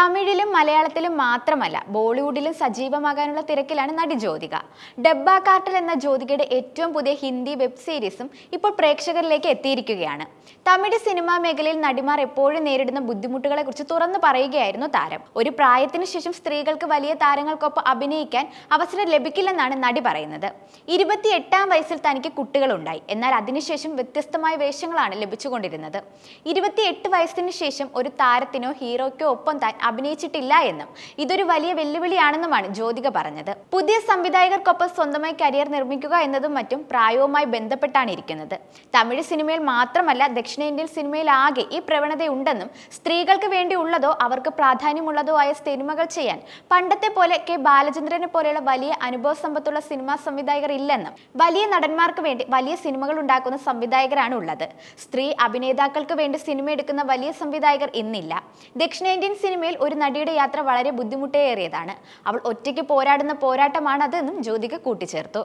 തമിഴിലും മലയാളത്തിലും മാത്രമല്ല ബോളിവുഡിലും സജീവമാകാനുള്ള തിരക്കിലാണ് നടി ജ്യോതിക. ഡബ്ബ കാർട്ടൽ എന്ന ജ്യോതികയുടെ ഏറ്റവും പുതിയ ഹിന്ദി വെബ് സീരീസും ഇപ്പോൾ പ്രേക്ഷകരിലേക്ക് എത്തിയിരിക്കുകയാണ്. തമിഴ് സിനിമാ മേഖലയിൽ നടിമാർ എപ്പോഴും നേരിടുന്ന ബുദ്ധിമുട്ടുകളെ കുറിച്ച് തുറന്നു പറയുകയായിരുന്നു താരം. ഒരു പ്രായത്തിന് ശേഷം സ്ത്രീകൾക്ക് വലിയ താരങ്ങൾക്കൊപ്പം അഭിനയിക്കാൻ അവസരം ലഭിക്കില്ലെന്നാണ് നടി പറയുന്നത്. ഇരുപത്തിയെട്ടാം വയസ്സിൽ തനിക്ക് കുട്ടികളുണ്ടായി. എന്നാൽ അതിനുശേഷം വ്യത്യസ്തമായ വേഷങ്ങളാണ് ലഭിച്ചുകൊണ്ടിരുന്നത്. ഇരുപത്തിയെട്ട് വയസ്സിന് ശേഷം ഒരു താരത്തിനോ ഹീറോയ്ക്കോ ഒപ്പം താൻ അഭിനയിച്ചിട്ടില്ല എന്നും ഇതൊരു വലിയ വെല്ലുവിളിയാണെന്നുമാണ് ജ്യോതിക പറഞ്ഞത്. പുതിയ സംവിധായകർക്കൊപ്പം സ്വന്തമായി കരിയർ നിർമ്മിക്കുക എന്നതും മറ്റും പ്രായവുമായി ബന്ധപ്പെട്ടാണ് ഇരിക്കുന്നത്. തമിഴ് സിനിമയിൽ മാത്രമല്ല ദക്ഷിണേന്ത്യൻ സിനിമയിൽ ആകെ ഈ പ്രവണതയുണ്ടെന്നും സ്ത്രീകൾക്ക് വേണ്ടിയുള്ളതോ അവർക്ക് പ്രാധാന്യമുള്ളതോ ആയ സിനിമകൾ ചെയ്യാൻ പണ്ടത്തെ പോലെ കെ ബാലചന്ദ്രനെ പോലെയുള്ള വലിയ അനുഭവ സമ്പത്തുള്ള സിനിമാ സംവിധായകർ ഇല്ലെന്നും വലിയ നടന്മാർക്ക് വേണ്ടി വലിയ സിനിമകൾ ഉണ്ടാക്കുന്ന സംവിധായകരാണ് ഉള്ളത്. സ്ത്രീ അഭിനേതാക്കൾക്ക് വേണ്ടി സിനിമ എടുക്കുന്ന വലിയ സംവിധായകർ ഇന്നില്ല. ദക്ഷിണേന്ത്യൻ സിനിമയിൽ ഒരു നടിയുടെ യാത്ര വളരെ ബുദ്ധിമുട്ടേറിയതാണ്. അവൾ ഒറ്റയ്ക്ക് പോരാടുന്ന പോരാട്ടമാണ് അതെന്നും ജ്യോതിക കൂട്ടിച്ചേർത്തു.